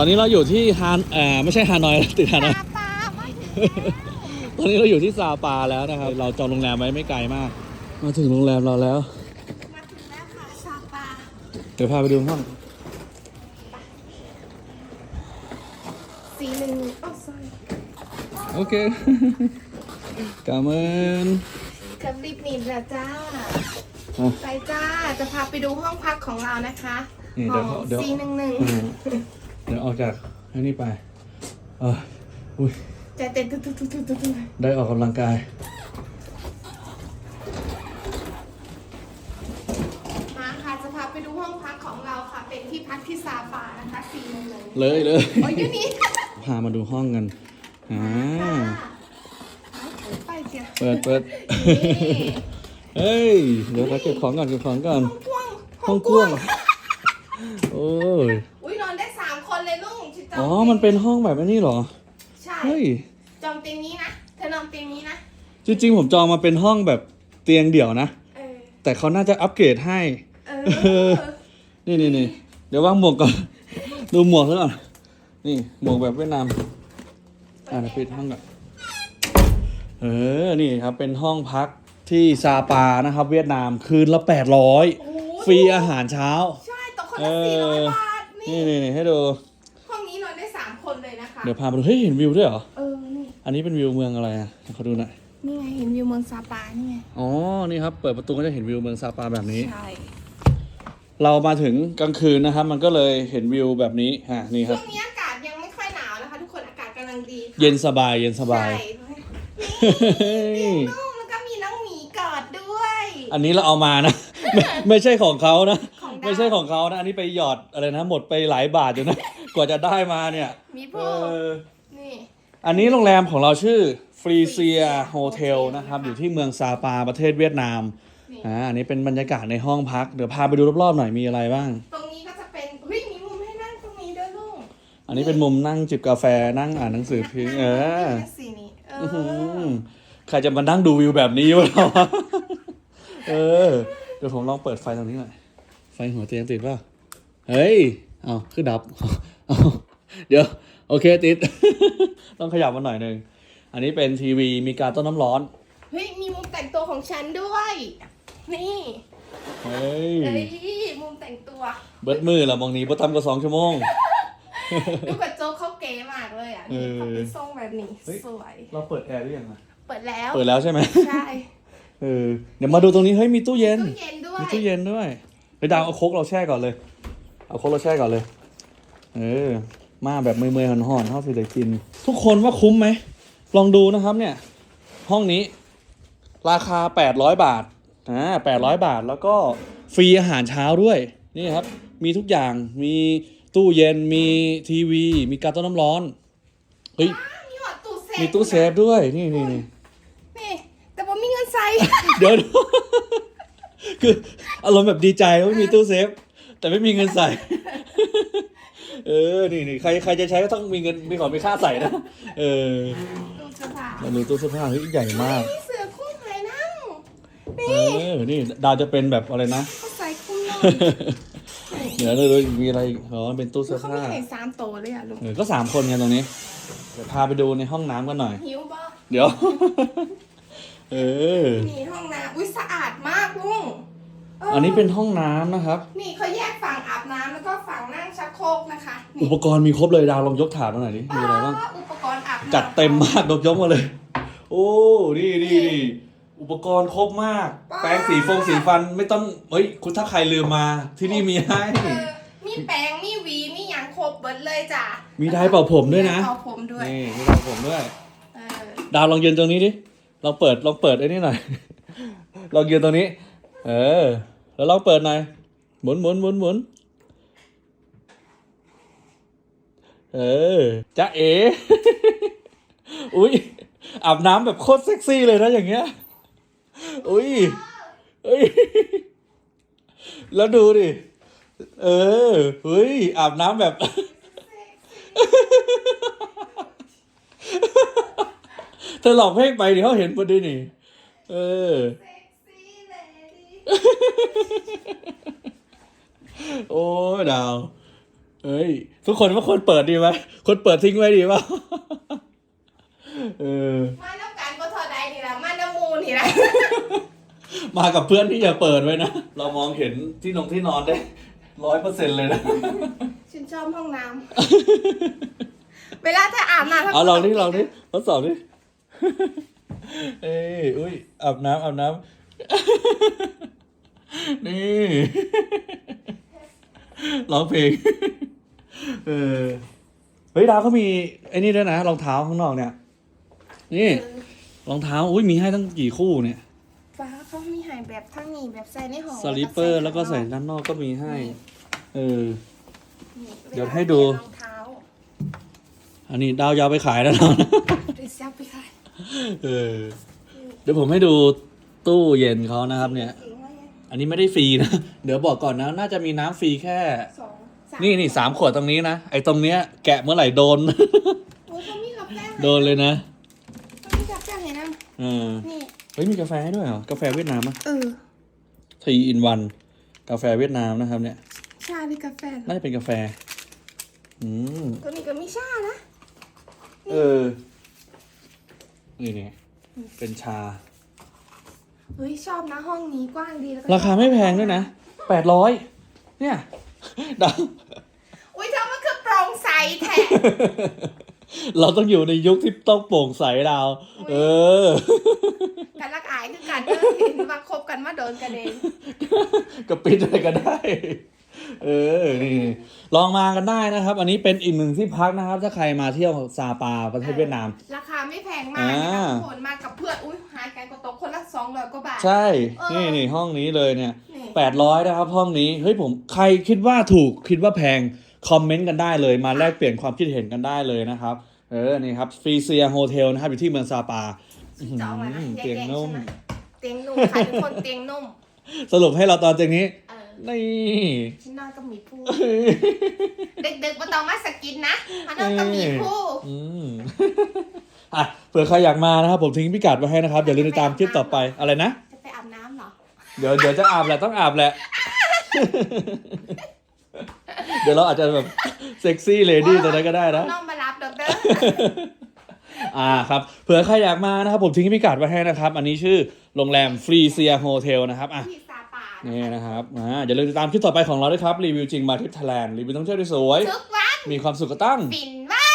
อนนี้เราอยู่ที่ฮานเอ่อไม่ใช่ฮานอยติดฮานอยตาปลามาถึงตอนนี้เราอยู่ที่ซาปาแล้วนะครับ เราจองโรงแรมไว้ไม่ไกลมาก มาถึงโรงแรมเราแล้ว มาถึงแล้วค่ะซาปาเดี๋ยวพาไปดูห้อง สีหนึ่งอ๋อ sorry โอเค กาเมนกับรีบหนีบแล้วจ้า อะไปจ้า จะพาไปดูห้องพักของเรานะคะนี่ห้เดี๋ยวองเดี๋ยว สีหนึ่งหนึ่งอืมเดี๋ยวออกจากอันนี้ไปเอออุ้ยใจเต้นตุ๊ดตุ๊ดตุ๊ดตุ๊ดตุ๊ดได้ออกกำลังกาย มาค่ะจะพาไปดูห้องพักของเราค่ะ เป็นที่พักที่ซาปานะคะสีหนึ่งหนึ่งเลยเลยโอ้ยอยู่นี่พามาดูห้องกันอ่าไปเจ้ะเปิดเปิดนี่เฮ้ยเดี๋ยวเราเก็บของก่อนเก็บของก่อนห้องกว้างห้องกว้างโอ้ย จงอ๋อ มันเป็นห้องแบบนี้เหรอ ใช่เฮ้ย จองเตียงนี้นะเธอนอนเตียงนี้นะจริงๆ ผมจองมาเป็นห้องแบบเตียงเดี่ยวนะ เออแต่เขาน่าจะอัปเกรดให้ เอเอออนี่นี่นี่เดี๋ยววางหมวกก่อน ดูหมวกซะก่อน นี่หมวกแบบเวียดนาม อ่าปิดห้องก่อน เออ นี่ครับ เป็นห้องพักที่ซาปานะครับ เวียดนามคืนละแปดร้อยโอ้โหฟรีอาหารเช้า ใช่ตกคนเอละสี่ร้อยอบาทนี่นี่นี่นี่ให้ดู ห้องนี้นอนได้สาม คนเลยนะคะเดี๋ยวพาไปดู เฮ้ย เห็นวิวด้วยเหรอ เออ นี่ อันนี้เป็นวิวเมืองอะไรอะให้เขาดูหน่อย นี่ไงเห็นวิวเมืองซาปานี่ไง อ๋อ นี่ครับ เปิดประตูก็จะเห็นวิวเมืองซาปาแบบนี้ ใช่ เรามาถึงกลางคืนนะครับ มันก็เลยเห็นวิวแบบนี้ฮะนี่คช่รัวบ งนี้อากาศยังไม่ค่อยหนาวนะคะ ทุกคน อากาศกำลังดีค่ะเย็นสบาย เย็นสบายใช่นี่นุ่มแล้วก็มีน้องหมีกอดด้วย อันนี้เราเอามานะ ไม่ไม่ใช่ของเขานะ ของดาวไม่ใช่ของเขานะ อันนี้ไปหยอดอะไรนะ หมดไปหลายบาทอยู่นะ กว่าจะได้มาเนี่ยมีเอผู้อนี่ อันนี้โรงแรมของเราชื่อฟรีเซียโฮเทลนะครับ อยู่ที่เมืองซาปาประเทศเวียดนามนี่ อ่าอันนี้เป็นบรรยากาศในห้องพัก เดี๋ยวพาไปดูรอบๆหน่อยมีอะไรบ้าง ตรงนี้ก็จะเป็นเฮ้ยมีมุมให้นั่งตรงนี้ด้วยลูกอันนี้เป็นมุมนั่งจิบกาแฟนั่งอ่านหนังสือพิมพ์เออนั่งสีนี้เออื้อหืออใครจะมานั่งดูวิวแบบนี้วะเราเออเดี๋ยวผมลองเปิดไฟตรงนี้หน่อยไฟหัวเตียงติดป่ะเฮ้ยเอาคือดับ เอาเดี๋ยว โอเคติด ต้องขยับมาหน่อยหนึ่ง อันนี้เป็นทีวีมีการต้นน้ำร้อน เฮ้ย มีมุมแต่งตัวของฉันด้วย นี่เฮ้ยเอ้ยมุมแต่งตัว เบิดมือละมองนี้บ่ทำก็สองชั่วโมง ดูกระโจกเขาเก๋มากเลยอะเอนี่อเขาเป็นทรงแบบนี้ เฮ้ย สวย เราเปิดแอร์หรือยังอะเปิดแล้ว เปิดแล้วใช่ไหมใช่เออเดี๋ยวมาดูตรงนี้เฮ้ยมีตู้เย็น ตู้เย็นด้วยมีตู้เย็นด้วยไปดาวเอาโคกเราแช่ก่อนเลย เอาโคกเราแช่ก่อนเลย เออ มาแบบเมื่อยๆห่อนๆเท่าสิได้กิน ทุกคนว่าคุ้มไหม ลองดูนะครับเนี่ย ห้องนี้ ราคา 800 บาทอ่า800 บาทแล้วก็ฟรีอาหารเช้าด้วย นี่ครับ มีทุกอย่างมีตู้เย็นมีทีวี มีการต้นน้ำร้อนเฮ้ยอ้าวมีหอดตู้เซฟมีตู้เซฟด้วยนี่นี่นี่นี่แต่ผมมีเงินใส่ เดี๋ยวคืออารมณ์แบบดีใจว่ามีตู้เซฟ แต่ไม่มีเงินใส่ เออ นี่นี่ใครใครจะใช้ก็ต้องมีเงินมีของมีค่าใส่นะ เออตู้เสื้อผ้ามันมีตู้เสื้อผ้าเฮ้ยใหญ่มากมีเสือคู่ไหนนั่งเอนี่อนี่ดาวจะเป็นแบบอะไรนะ เขาใส่คู่นอนเดี๋ยวเลยมีอะไรอีกอ๋อเป็นตู้เสื้อเขาผ้าไม่ให้สามโตวเลยอะลุงเออก็สามคนไงตรงนี้เดี๋ยวพาไปดูในห้องน้ำกันหน่อย หิวบ่เดี๋ยว เออ นี่ห้องน้ำอุ้ยสะอาดมากลุงเอันนี้เป็นห้องน้ำนะครับ นี่เขาแยกฝั่งอาบน้ำแล้วก็ฝั่งนั่งชั กโครกนะคะนี่อุปกรณ์มีครบเลยดาวลองยกถาดมาหน่อยดิมีอะไรบ้างอุปกรณ์อาบน้ำจัดเต็มมากยกยกมาเลย โอ้นี่นี่นี่อุปกรณ์ครบมาก แปรงสีฟงสีฟันไม่ต้องเฮ้ยคุณถ้าใครลืมมาที่นี่มีให้ เออมีแปรงมีหวีมีหยังครบเบิดเลยจ้ะมีไดร์เป่าผมด้วยนะเอาผมด้วยนี่มีไดร์เป่าผมด้วย เออดาวลองยืนตรงนี้ดิลองเปิดลองเปิดไอ้นี่หน่อย ลองยืนตรงนี้ เออ แล้วลองเปิดหน่อย หมุนหมุนหมุนหมุน เออจ้าเอ๋อุ้ยอาบน้ำแบบโคตรเซ็กซี่เลยนะอย่างเงี้ย อุ้ยเอ้ย แล้วดูดิ เออเฮ้ย อาบน้ำแบบ เธอหลอกเพลงไปเดี๋ยวเขาเห็นพอดีนี่ เออเซ็กซี่เลดี้โอ้ยดาว เอ้ย ทุกคนว่าคนเปิดดีไหมคนเปิดทิ้งไว้ดีป่ะเออ มาน้ำกันก็เท่าใดนี่ละมาน้ำมูนี่ละมากับเพื่อนที่อย่าเปิดไว้นะ เรามองเห็นที่นงที่นอนได้ร้อยเปอร์เซ็นต์เลยนะ ฉันชอบห้องน้ำเวลาเธออาบน้ำธเอาลองดิลองดิทดสอบดิเอ้ยอุ้ยอาบน้ำอาบน้ำนี่ร้องเพลง เออ เฮ้ยดาวเขามีไอ้นี่ด้วยนะรองเท้าข้างนอกเนี่ย นี่รองเท้า อุ้ยมีให้ตั้งกี่คู่เนี่ยฟ้าเขามีใหายแบบทั้งนี้แบบใส่ในห้องสลิปเปอร์แล้วก็ใส่ด้านนอกก็มีให้ เออ นี่เดี๋ยวให้ดู รองเท้าอันนี้ดาวยาวไปขายแล้วนะหรือซับไปขายเออ เดี๋ยวผมให้ดูตู้เย็นเขานะครับ เนี่ยเองว่าไงอันนี้ไม่ได้ฟรีนะ เดี๋ยวบอกก่อนนะ น่าจะมีน้ำฟรีแค่ สองสาม นี่นี่สามขวดตรงนี้นะ ไอ้ตรงเนี้ยแกะเมื่อไหร่โดน โอ้ยเขามีกาแฟให้โดนเลยนะเขามีกาแฟให้นะเออนี่ เฮ้ยมีกาแฟให้ด้วยเหรอกาแฟเวียดนามอะเออทีอินวันกาแฟเวียดนามนะครับเนี่ยชาหรือกาแฟเหรอน่าจะเป็นกาแฟ อืมตัวนี้ก็มีชานะ เออ นี่นี่เป็นชา เฮ้ยชอบนะห้องนี้กว้างดีแล้วก็ราคาไม่แพงด้วยนะแปดร้อยเนี่ยดาว อุ้ยเธอมันคือโปร่งใส แท้เราต้องอยู่ในยุคที่ต้องโปร่งใสดาวเออกันรักอายคือกันเออเห็นมาคบกันมาโดนกันเองก็ปิดอะไรก็ได้ เออ นี่ลองมากันได้นะครับ อันนี้เป็นอีกหนึ่งที่พักนะครับ ถ้าใครมาเที่ยวซาปาประเทศเวียดนาม ราคาไม่แพงมากนะคะอ่าทุกคนมากับเพื่อนอุ้ยหารกันก็ตกคนละสองร้อยกว่าบาท ใช่เออนี่นี่ห้องนี้เลยเนี่ยนี่แปดร้อยนะครับ ห้องนี้ เฮ้ยผมใครคิดว่าถูกคิดว่าแพง คอมเมนต์กันได้เลยมาแลกเปลี่ยนความคิดเห็นกันได้เลยนะครับ เออ นี่ครับฟรีเซียโฮเทลนะครับ อยู่ที่เมืองซาปาจองมานะอืมแยกเตียงๆนุ่ม ใช่ไหเตียงนุ่มค่ะทุกคนเตียงนุ่ม สรุปให้เราตอนจากนี้ เออนี่ฉันนอนกับหมีผู้ดึกๆมาต้องมาสกินนะมานอนกับหมีผู้ อืมอะเผื่อใครอยากมานะครับ ผมทิ้งพิกัดไว้ให้นะครับอย่าลืมติดตามคลิปต่อไปอะไรนะ จะไปอาบน้ำเหรอ เดี๋ยวเดี๋ยวจะอาบแหละต้องอาบแหละ เดี๋ยวเราอาจจะแบบเซ็กซี่เลดี้ตัวนั้นก็ได้นะ น้องมารับเด้อเด้ออ่าครับเผื่อใครอยากมานะครับ ผมทิ้งพิกัดไว้ให้นะครับ อันนี้ชื่อโรงแรมฟรีเซียโฮเทลนะครับอะที่ซาปานี่นะครับอ่าอย่าลืมติดตามคลิปต่อไปของเราด้วยครับ รีวิวจริงมาที่ไทยแลนด์รีวิวท่องเที่ยวที่สวย ทุกวันมีความสุขก็ตั้ง ฟินเว่า